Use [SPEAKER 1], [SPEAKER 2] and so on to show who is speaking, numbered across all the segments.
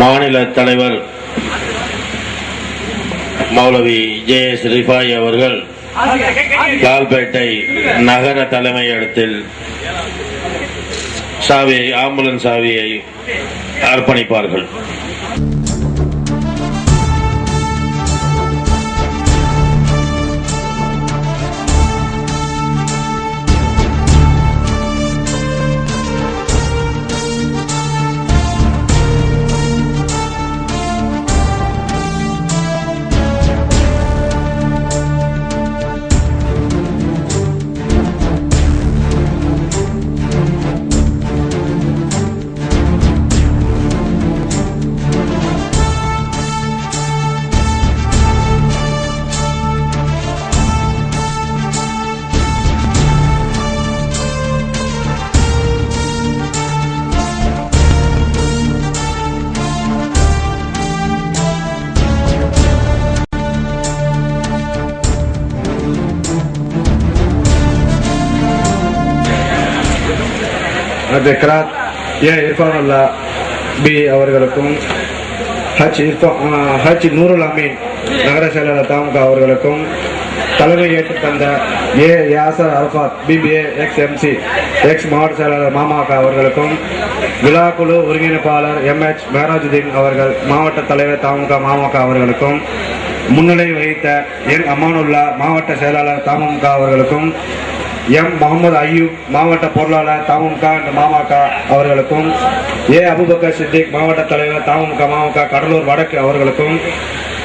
[SPEAKER 1] மாநில தலைவர் மௌலவி J S Rifai அவர்கள் லால்பேட்டை நகர தலைமையிடத்தில் சாவியை ஆம்புலன்ஸ் சாவியை அர்ப்பணிப்பார்கள்.
[SPEAKER 2] அது கிராத் ஏ இர்ஃபான் அல்லா பி அவர்களுக்கும் ஹச் இர்ஃபான் ஹச் நூருல் அமீன் நகர செயலாளர் தாமுக அவர்களுக்கும் தலைமை ஏற்று தந்த A. Yasar Arafat BBA ex MC ex மாவட்ட செயலாளர் மாமாக்கா அவர்களுக்கும் விழா குழு ஒருங்கிணைப்பாளர் எம்ஹெச் மேராஜுதீன் அவர்கள் மாவட்ட தலைவர் தாமுக மாமாக்கா அவர்களுக்கும் முன்னிலை வகித்த என் அமானுல்லா மாவட்ட செயலாளர் தாமமுக அவர்களுக்கும் எம் முகமது அயூப் மாவட்ட பொருளாளர் தமுக மாமக அவர்களுக்கும் ஏ அபுபக்கர் சித்திக் மாவட்ட தலைவர் தமுக மாமக கடலூர் வடக்கு அவர்களுக்கும்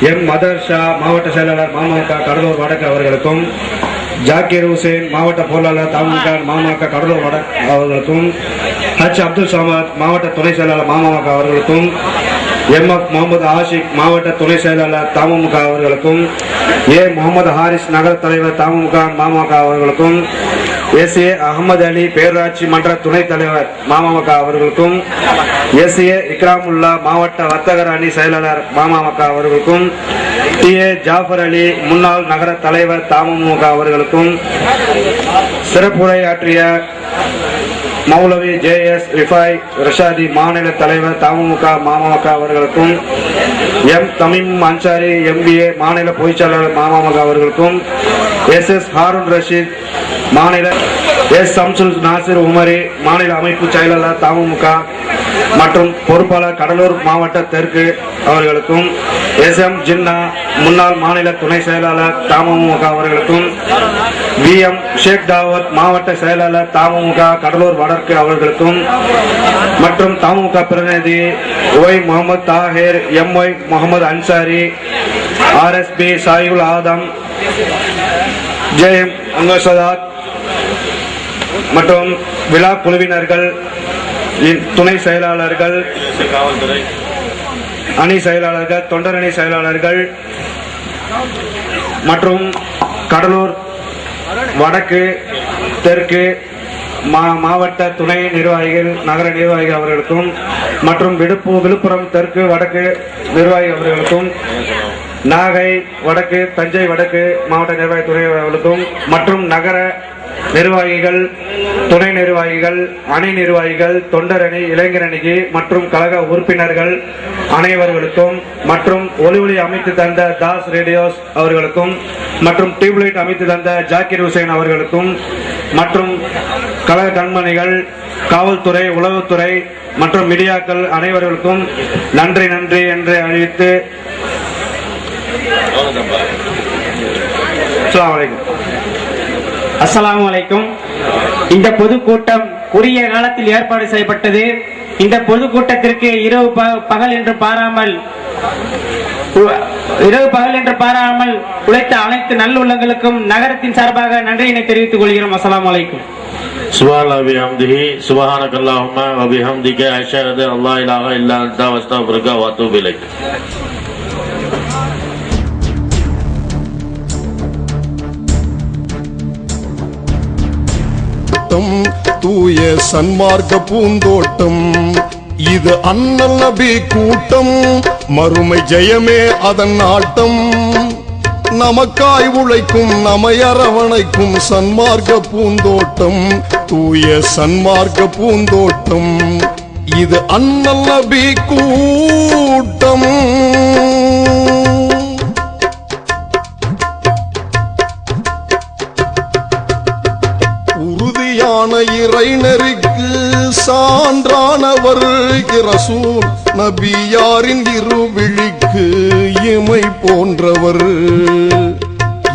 [SPEAKER 2] எம் மதர் ஷா மாவட்ட செயலாளர் மாமக கடலூர் வடக்கு அவர்களுக்கும் ஜாக்கிர் ஹுசேன் மாவட்ட பொருளாளர் தமுக மாமக கடலூர் வடக்கு அவர்களுக்கும் ஹச் அப்துல் சமத் மாவட்ட துணை செயலாளர் மாமக அவர்களுக்கும் எம். எஃப் முகமது ஆஷிக் மாவட்ட துணை செயலாளர் தமுக அவர்களுக்கும் ஏ. முகமது ஹாரிஸ் நகர தலைவர் தமுக மாமக அவர்களுக்கும் எஸ். ஏ. அகமது அலி பேரூராட்சி மன்ற துணைத் தலைவர் மாமக அவர்களுக்கும் எஸ். ஏ. இக்ராமுல்லா மாவட்ட வர்த்தகர் அணி செயலாளர் மாமக அவர்களுக்கும் டி. ஏ. ஜாஃபர் அலி முன்னாள் நகர தலைவர் தமுக அவர்களுக்கும் சிறப்புரையாற்றிய மௌலவி ஜே எஸ் ரிஃபாய் ரஷாதி மாநில தலைவர் தமுக மாமக அவர்களுக்கும் எம் தமிம் அன்சாரி எம்பிஏ மாநில பொதுச்செயலாளர் மாமக அவர்களுக்கும் எஸ் எஸ் ஹாரூன் ரஷீத் மாநில எஸ் சம்சுல் நாசிர் உமரி மாநில அமைப்பு செயலாளர் தமுக மற்றும் பொறுப்பாளர் கடலூர் மாவட்ட தெற்கு அவர்களுக்கும் எஸ் எம் ஜின்னா முன்னாள் மாநில துணை செயலாளர் தமுக அவர்களுக்கும் வி எம் ஷேக் தாவத் மாவட்ட செயலாளர் தமுக கடலூர் வடக்கு அவர்களுக்கும் மற்றும் தமுக பிரதிநிதி Y Mohammed Tahir M Y Mohammed Ansari RSP சாயுல் Adam ஜெயம் அங்கசதாத் மற்றும் விழா குழுவினர்கள் துணை செயலாளர்கள் அணி செயலாளர்கள் தொண்டர் அணி செயலாளர்கள் மற்றும் கடலூர் வடக்கு தெற்கு மா- மாவட்ட துணை நிர்வாகிகள் நகர நிர்வாகிகள் அவர்களுக்கும் மற்றும் விடுப்பு விழுப்புரம் தெற்கு வடக்கு நிர்வாகி அவர்களுக்கும் நாகை வடக்கு தஞ்சை வடக்கு மாவட்ட நிர்வாகி துணை அவர்களுக்கும் மற்றும் நகர நிர்வாகிகள் துணை நிர்வாகிகள் அணி நிர்வாகிகள் தொண்டர் அணி இளைஞர் அணிக்கு மற்றும் கழக உறுப்பினர்கள் அனைவர்களுக்கும் மற்றும் ஒளி அமைத்து தந்த தாஸ் ரேடியோஸ் அவர்களுக்கும் மற்றும் டியூப்லைட் அமைத்து தந்த ஜாக்கிர் ஹுசேன் அவர்களுக்கும் மற்றும் கழக கண்மணிகள் காவல்துறை உளவுத்துறை மற்றும் மீடியாக்கள் அனைவர்களுக்கும் நன்றி நன்றி என்று அறிவித்து அஸ்ஸலாமு அலைக்கும்.
[SPEAKER 3] அஸ்லாம் வலைக்கும் இந்த பொதுக்கூட்டம் உரிய காலத்தில் ஏற்பாடு செய்யப்பட்டது. இந்த பொதுக்கூட்டத்திற்கு இரவு பகல் என்று பாராமல் இரவு பகல் என்று பாராமல் உழைத்த அனைத்து நல்லுள்ளங்களுக்கும் நகரத்தின் சார்பாக நன்றியினை தெரிவித்துக் கொள்கிறோம்.
[SPEAKER 1] அஸ்லாம் வலைக்கும் சுபாலா பிஹம்திஹி சுபஹானக் அல்லாஹும்ம வபிஹம்திக அஷஹது அல்லாஹ் இலாஹ இல்லா அன்த வஸ்தக்ஃபிருக
[SPEAKER 4] காட்டும் தூய சன்மார்க்க பூந்தோட்டம். இது அண்ணல் நபி கூட்டம் மறுமை ஜெயமே அதன் ஆட்டம். நமக்காய் உழைக்கும் நம்மை அரவணைக்கும் சன்மார்க்க பூந்தோட்டம் தூய சன்மார்க்க பூந்தோட்டம். இது அண்ணல் நபி கூட்டம். உறுதியான இறைநெறிக்கு சான்றானவர் இரசூல் நபியாரின் இருவிழிக்கு இமை போன்றவர்.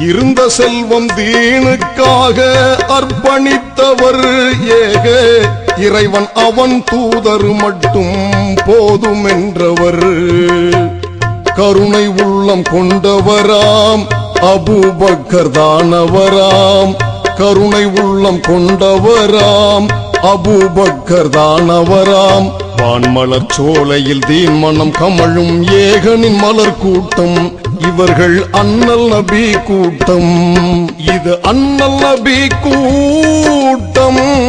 [SPEAKER 4] இருந்த செல்வம் தீனுக்காக அர்ப்பணித்தவர் ஏக இறைவன் அவன் தூதர் மட்டும் போதும் என்றவர் கருணை உள்ளம் கொண்டவராம் அபூபக்கர் தானவராம் கருணை உள்ளம் கொண்டவராம். அபூபக்கர் தானவராம். வான்மலர் சோலையில் தீன் கமழும் ஏகனின் மலர் கூட்டம். இவர்கள் அண்ணல் நபி கூட்டம். இது அண்ணல் நபி கூட்டம்.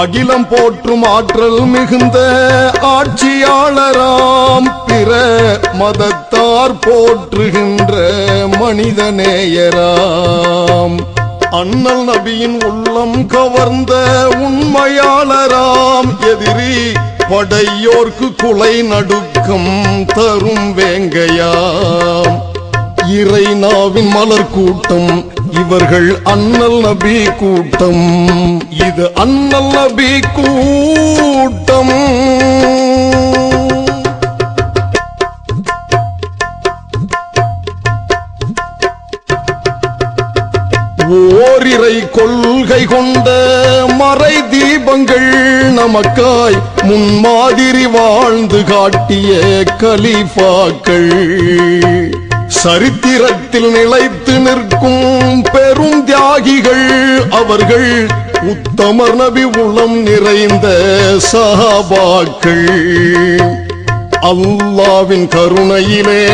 [SPEAKER 4] அகிலம் போற்றும் ஆற்றல் மிகுந்த ஆட்சியாளராம் பிற மதத்தார் போற்றுகின்ற மனிதநேயராம். அண்ணல் நபியின் உள்ளம் கவர்ந்த உண்மையாளராம் எதிரி படையோர்க்கு குலை நடுக்கம் தரும் வேங்கையாம். இறை நாவின் மலர் கூட்டம் இவர்கள் அண்ணல் நபி கூட்டம். இது அண்ணல் நபி கூட்டம். ஓரிரை கொள்கை கொண்ட மறை தீபங்கள் நமக்காய் முன்மாதிரி வாழ்ந்து காட்டிய கலிஃபாக்கள். சரித்திரத்தில் நிலைத்து நிற்கும் பெரும் தியாகிகள் அவர்கள் உத்தமர் நபி உள்ளம் நிறைந்த சஹாபாக்கள். அல்லாவின் கருணையிலே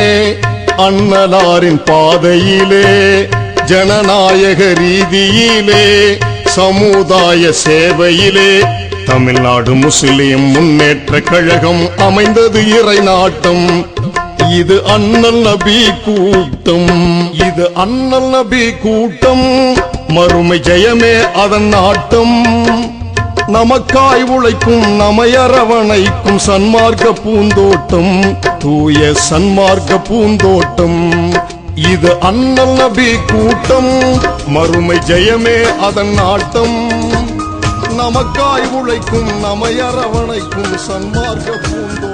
[SPEAKER 4] அன்னலாரின் பாதையிலே ஜனநாயக ரீதியிலே சமுதாய சேவையிலே தமிழ்நாடு முஸ்லிம் முன்னேற்ற கழகம் அமைந்தது இறை நாட்டம். இது அண்ணல் நபி கூட்டம். இது அண்ணல் நபி கூட்டம். மறுமை ஜெயமே அதன் நாட்டம். நமக்காய் உழைக்கும் நமையரவணைக்கும் சன்மார்க்க பூந்தோட்டம். தூய சன்மார்க்க பூந்தோட்டம். இது அண்ணல் நபி கூட்டம். மறுமை ஜெயமே அதன் நாட்டம். நமக்காய் உழைக்கும் நமையரவணைக்கும் சன்மார்க்க பூந்தோட்டம்.